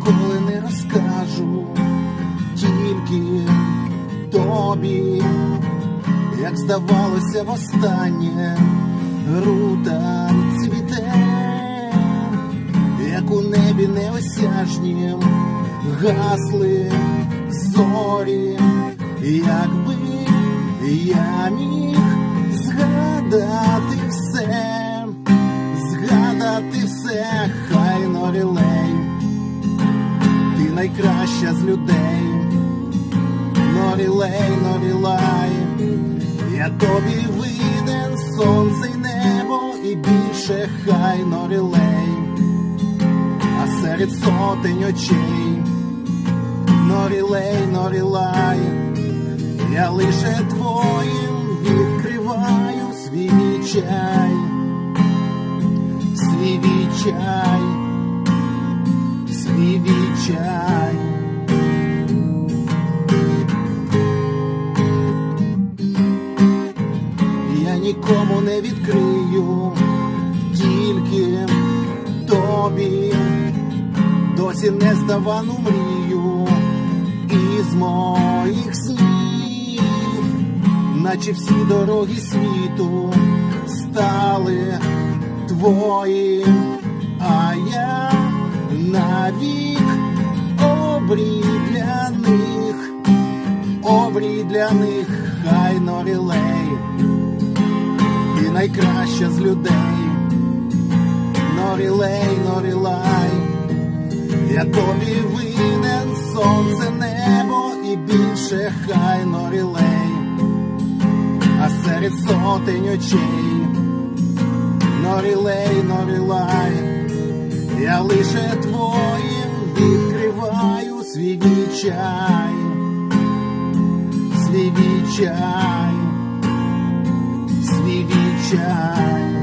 ніколи не розкажу, тільки тобі, як здавалося востаннє, рута цвіте, як у небі неосяжнім гасли зорі, якби я міг згадати найкраща з людей, норілей, норілай, я тобі виден сонце й небо, і більше хай норілей, а серед сотень очей, норілей, норілай, я лише твоїм відкриваю свій чай, свій чай, свій чай. Я нікому не відкрию, тільки тобі досі не здавану мрію із моїх снів, наче всі дороги світу стали твої, а я навік обрій для них, обрій для них, хай норілей, ти найкраща з людей, норілей, норілай. Я тобі винен сонце, небо і більше хай норілей, а серед сотень очей, норілей, норілай, я лише свій чай, свій чай, свій чай.